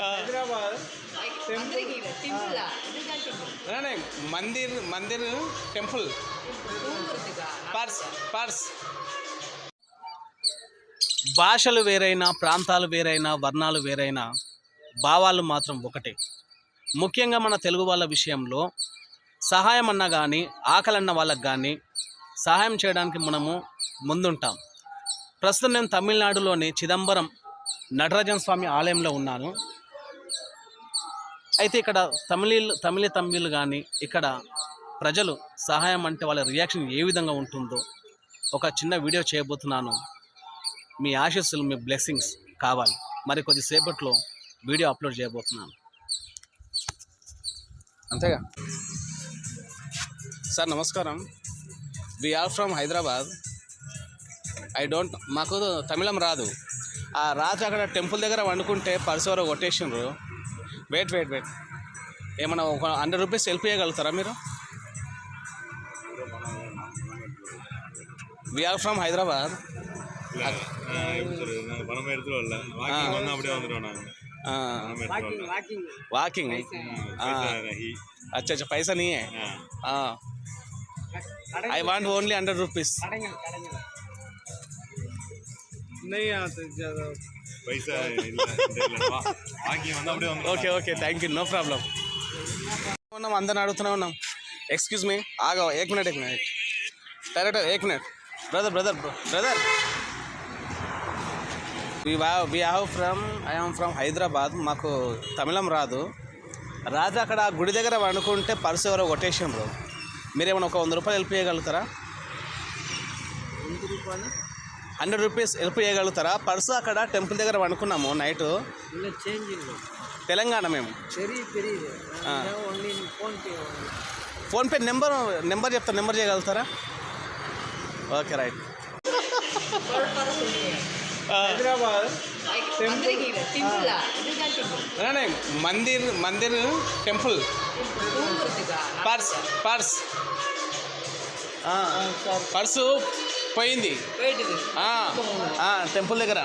Hyderabad Mandir Mandir temple. Purse purse. భాషలు వేరైనా ప్రాంతాలు వేరైనా వర్ణాలు వేరైనా భావాలు మాత్రం ఒకటే. ముఖ్యంగా మన తెలుగు వాళ్ళ విషయంలో సహాయం అన్న కానీ ఆకలన్న వాళ్ళకు కానీ సహాయం చేయడానికి మనము ముందుంటాం. ప్రస్తుతం నేను తమిళనాడులోని చిదంబరం నటరాజన్ స్వామి ఆలయంలో ఉన్నాను. అయితే ఇక్కడ తమిళీలు తమిళ తమిళ్ కానీ ఇక్కడ ప్రజలు సహాయం అంటే వాళ్ళ రియాక్షన్ ఏ విధంగా ఉంటుందో ఒక చిన్న వీడియో చేయబోతున్నాను. మీ ఆశీస్సులు మీ బ్లెస్సింగ్స్ కావాలి. మరి కొద్దిసేపట్లో వీడియో అప్లోడ్ చేయబోతున్నాను. అంతేగా? సార్ నమస్కారం. We are from Hyderabad I don't మాకు తమిళం రాదు. ఆ రాజు అక్కడ టెంపుల్ దగ్గర వండుకుంటే పర్సు కొట్టేసిండ్రు. వెయిట్ వెయిట్ వెయిట్ ఏమన్నా ఒక హండ్రెడ్ రూపీస్ హెల్ప్ చేయగలుగుతారా మీరు? విఆర్ ఫ్రమ్ హైదరాబాద్ వాకింగ్ అచ్చా అచ్చా పైసా నీ I want only hundred rupees okay okay thank you no problem ఉన్నాం అందరిని అడుగుతూనే ఉన్నాం. ఎక్స్క్యూజ్ మీ ఆగా ఏక్ మినిట్ ఏక్ minute. Director Ek minute. Brother brother brother we have from I am from Hyderabad మాకు తమిళం రాదు. రాదు అక్కడ ఆ గుడి దగ్గర వండుకుంటే పర్సు ఎవరో కొట్టేసాం బ్రో మీరేమైనా ఒక వంద రూపాయలు హెల్ప్ చేయగలుగుతారా? రూపాయలు? హండ్రెడ్ రూపీస్ హెల్ప్ చేయగలుగుతారా? పర్సు అక్కడ టెంపుల్ దగ్గర వండుకున్నాము నైట్. తెలంగాణ మేము. ఫోన్పే నెంబర్ నెంబర్ చెప్తా నెంబర్ చేయగలుగుతారా? Okay right. Hyderabad Mandir Mandir temple. Purse purse. Purse పోయింది. టెంపుల్ దగ్గర.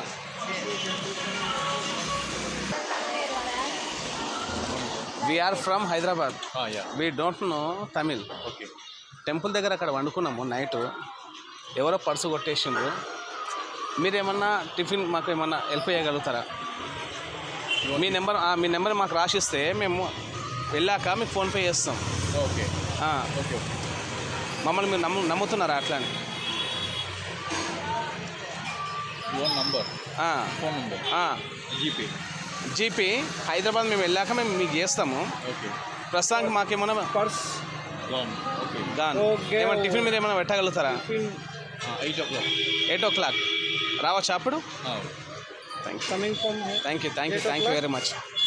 We are from Hyderabad yeah we don't know Tamil okay temple దగ్గర అక్కడ వండుకున్నాము నైట్ ఎవరో పర్సు కొట్టేసిండ్రు. మీరు ఏమన్నా టిఫిన్ మాకు ఏమన్నా హెల్ప్ చేయగలుగుతారా? మీ నెంబర్ మీ నెంబర్ మాకు రాసిస్తే మేము వెళ్ళాక మీకు ఫోన్పే చేస్తాం. ఓకే ఆ, ఓకే మమ్మల్ని మీరు నమ్ము నమ్ముతున్నారా అట్లా యువర్ నంబర్. ఆ, ఫోన్ నంబర్. ఆ. జీపే జీపీ హైదరాబాద్ మేము వెళ్ళాక మేము మీకు చేస్తాము. ఓకే. ప్రస్తుతానికి మాకేమన్నా పర్స్. ఏమన్నా టిఫిన్ మీరు ఏమైనా పెట్టగలుగుతారా? Eight o'clock. Eight o'clock. రావచ్చా అప్పుడు? Coming from thank you thank you thank you very much